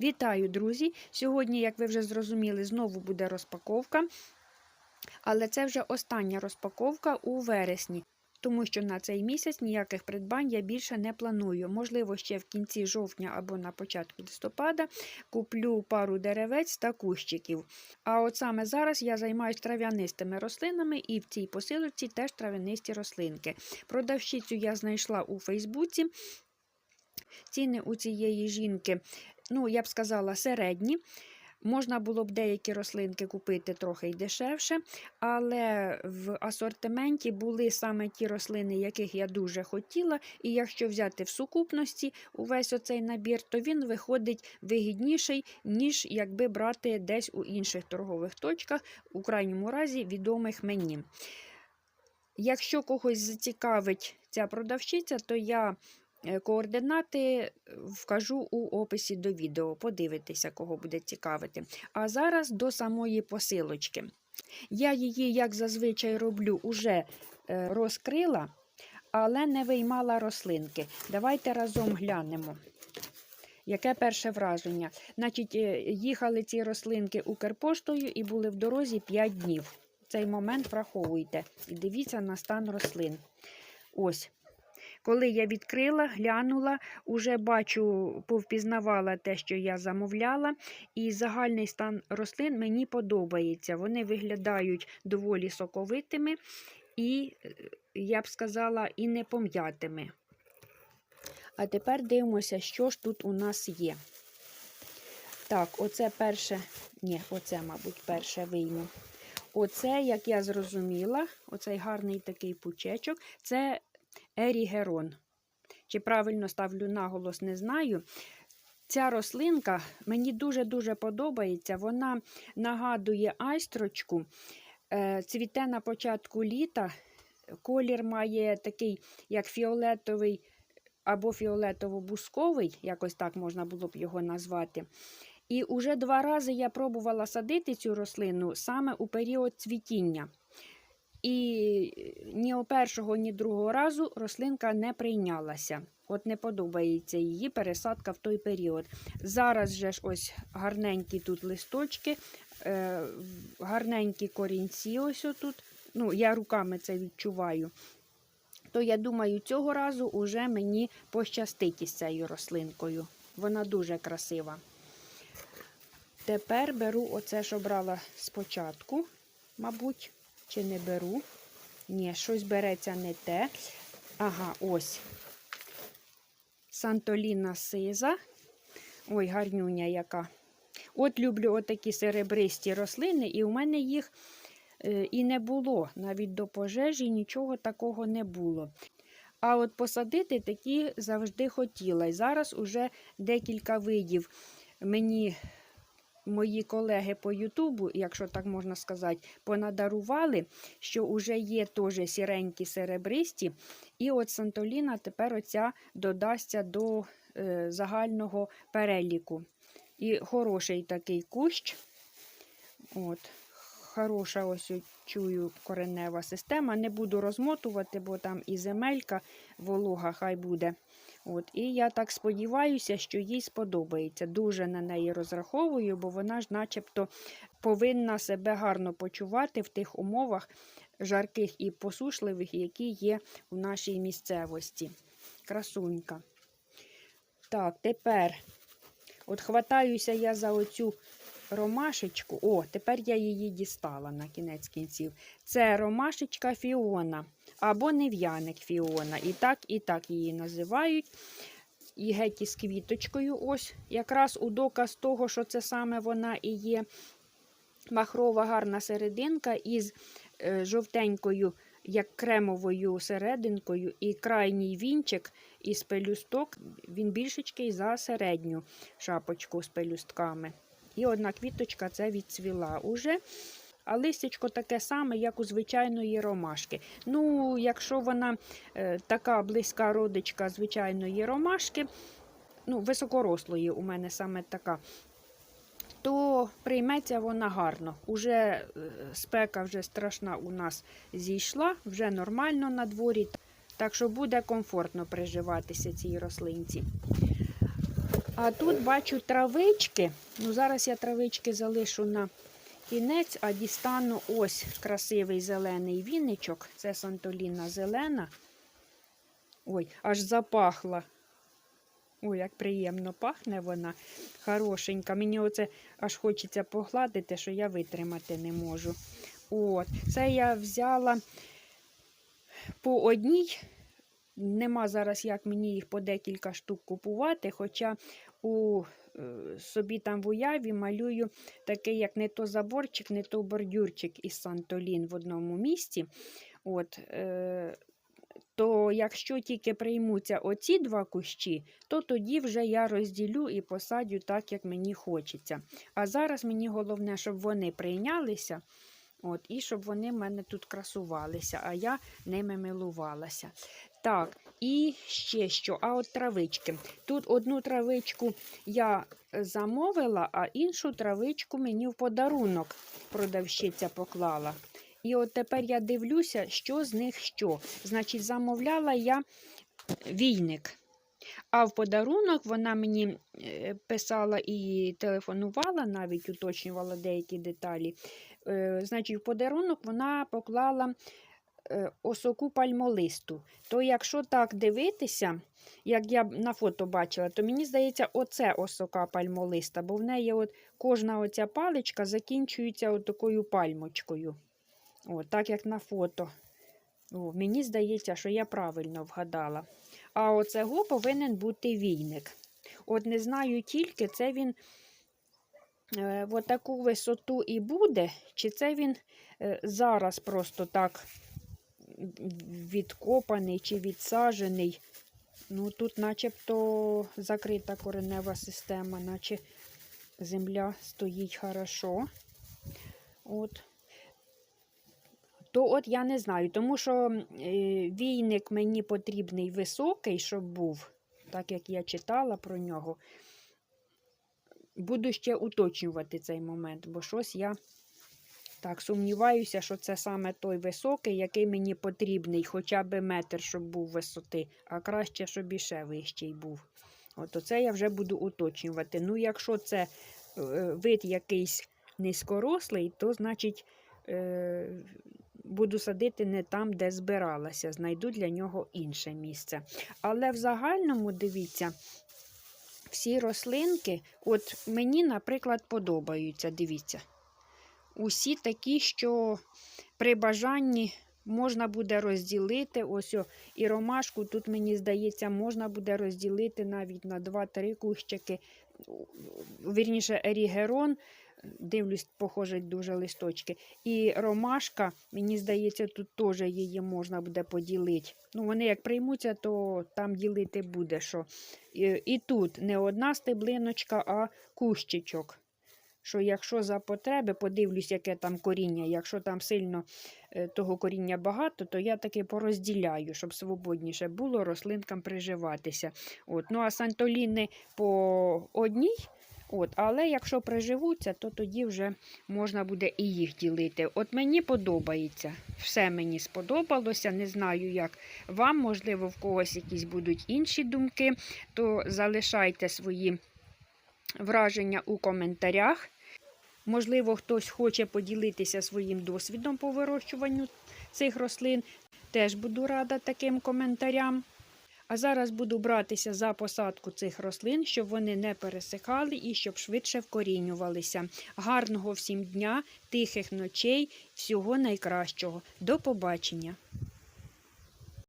Вітаю, друзі! Сьогодні, як ви вже зрозуміли, знову буде розпаковка. Але це вже остання розпаковка у вересні, тому що на цей місяць ніяких придбань я більше не планую. Можливо, ще в кінці жовтня або на початку листопада куплю пару деревець та кущиків. А от саме зараз я займаюся трав'янистими рослинами, і в цій посилочці теж трав'янисті рослинки. Продавщицю я знайшла у Фейсбуці. Ціни у цієї жінки, ну, я б сказала, середні. Можна було б деякі рослинки купити трохи й дешевше, але в асортименті були саме ті рослини, яких я дуже хотіла. І якщо взяти в сукупності увесь оцей набір, то він виходить вигідніший, ніж якби брати десь у інших торгових точках, у крайньому разі відомих мені. Якщо когось зацікавить ця продавщиця, то я Координати вкажу у описі до відео. Подивитися, кого буде цікавити. А зараз до самої посилочки. Я її, як зазвичай роблю, уже е, розкрила, але не виймала рослинки. Давайте разом глянемо. Яке перше враження? Значить, е, їхали ці рослинки Укрпоштою і були в дорозі 5 днів. Цей момент враховуйте і дивіться на стан рослин. Ось. Коли я відкрила, глянула, уже бачу, повпізнавала те, що я замовляла, і загальний стан рослин мені подобається. Вони виглядають доволі соковитими і, я б сказала, і не пом'ятими. А тепер дивимося, що ж тут у нас є. Так, оце перше, ні, оце, мабуть, перше вийму. Оце, як я зрозуміла, оцей гарний такий пучечок, це ерігерон. Чи правильно ставлю наголос, не знаю. Ця рослинка мені дуже-дуже подобається. Вона нагадує айстрочку, е, цвіте на початку літа. Колір має такий, як фіолетовий або фіолетово-бусковий, якось так можна було б його назвати. І уже два рази я пробувала садити цю рослину саме у період цвітіння. І ні першого, ні другого разу рослинка не прийнялася. От не подобається її пересадка в той період. Зараз же ж ось гарненькі тут листочки, е, гарненькі корінці. ось отут. Ну, Я руками це відчуваю. То я думаю, цього разу уже мені пощастить із цією рослинкою. Вона дуже красива. Тепер беру оце, що брала спочатку, мабуть. Чи не беру? Ні, щось береться не те. Ага, ось. Сантоліна сиза. Ой, гарнюня яка. От люблю отакі серебристі рослини, і у мене їх е, і не було. Навіть до пожежі нічого такого не було. А от посадити такі завжди хотіла. І зараз уже декілька видів мені мої колеги по Ютубу, якщо так можна сказати, понадарували, що вже є теж сіренькі серебристі. І от Сантоліна тепер оця додасться до е, загального переліку. І хороший такий кущ. От, Хороша ось чую коренева система. Не буду розмотувати, бо там і земелька волога хай буде. От, І я так сподіваюся, що їй сподобається. Дуже на неї розраховую, бо вона ж начебто повинна себе гарно почувати в тих умовах жарких і посушливих, які є у нашій місцевості. Красунька. Так, тепер от хватаюся я за оцю ромашечку. О, тепер я її дістала на кінець кінців. Це ромашечка Фіона або нев'яник Фіона. І так, і так її називають. І геть із квіточкою. Ось, якраз у доказ того, що це саме вона і є. Махрова гарна серединка із е, жовтенькою, як кремовою серединкою, і крайній вінчик із пелюсток, він більшечкий за середню шапочку з пелюстками. І одна квіточка це відцвіла уже. А листячко таке саме, як у звичайної ромашки. Ну, якщо вона е, така близька родичка звичайної ромашки, ну, високорослої у мене саме така, то прийметься вона гарно. Уже е, спека вже страшна у нас зійшла, вже нормально на дворі, так що буде комфортно приживатися цій рослинці. А тут бачу травички. Ну, зараз я травички залишу на кінець, а дістану ось красивий зелений віничок. Це Сантоліна зелена. Ой, аж запахла. Ой, як приємно пахне вона. Хорошенька. Мені оце аж хочеться погладити, що я витримати не можу. От, це я взяла по одній. Нема зараз, як мені їх по декілька штук купувати, хоча у е, собі там в уяві малюю такий, як не то заборчик, не то бордюрчик із Сантолін в одному місці. От, е, то якщо тільки приймуться оці два кущі, то тоді вже я розділю і посадю так, як мені хочеться. А зараз мені головне, щоб вони прийнялися. От, І щоб вони в мене тут красувалися, а я ними милувалася. Так, і ще що, а от травички. Тут одну травичку я замовила, а іншу травичку мені в подарунок продавщиця поклала. І от тепер я дивлюся, що з них що. Значить, замовляла я війник. А в подарунок вона мені е, писала і телефонувала, навіть уточнювала деякі деталі. Е, Значить, в подарунок вона поклала е, осоку пальмолисту. То якщо так дивитися, як я на фото бачила, то мені здається, оце осока пальмолиста, бо в неї от кожна оця паличка закінчується от такою пальмочкою. От, так як на фото. О, мені здається, що я правильно вгадала. А оцього повинен бути війник. От не знаю тільки, це він е, в таку висоту і буде, чи це він е, зараз просто так відкопаний чи відсаджений. Ну, тут начебто закрита коренева система, наче земля стоїть хорошо. От. То от я не знаю, тому що е, війник мені потрібний високий, щоб був, так як я читала про нього. Буду ще уточнювати цей момент, бо щось я так сумніваюся, що це саме той високий, який мені потрібний, хоча б метр, щоб був висоти, а краще, щоб іще вищий був. От оце я вже буду уточнювати. Ну, якщо це е, вид якийсь низькорослий, то значить. Е, буду садити не там, де збиралася, знайду для нього інше місце. Але в загальному, дивіться, всі рослинки, от мені, наприклад, подобаються, дивіться. Усі такі, що при бажанні можна буде розділити. Ось о, і ромашку тут, мені здається, можна буде розділити навіть на 2-3 кущики. Вірніше, ерігерон Дивлюсь, похожі дуже листочки. І ромашка, мені здається, тут теж її можна буде поділити. Ну, Вони як приймуться, то там ділити буде. що. І, і тут не одна стеблиночка, а кущичок. Що якщо за потреби, подивлюсь, яке там коріння. Якщо там сильно е, того коріння багато, то я таки порозділяю, щоб свободніше було рослинкам приживатися. От. Ну, а сантоліни по одній. От, Але якщо приживуться, то тоді вже можна буде і їх ділити. От мені подобається. Все мені сподобалося. Не знаю, як вам, можливо, в когось якісь будуть інші думки, то залишайте свої враження у коментарях. Можливо, хтось хоче поділитися своїм досвідом по вирощуванню цих рослин. Теж буду рада таким коментарям. А зараз буду братися за посадку цих рослин, щоб вони не пересихали і щоб швидше вкорінювалися. Гарного всім дня, тихих ночей, всього найкращого. До побачення!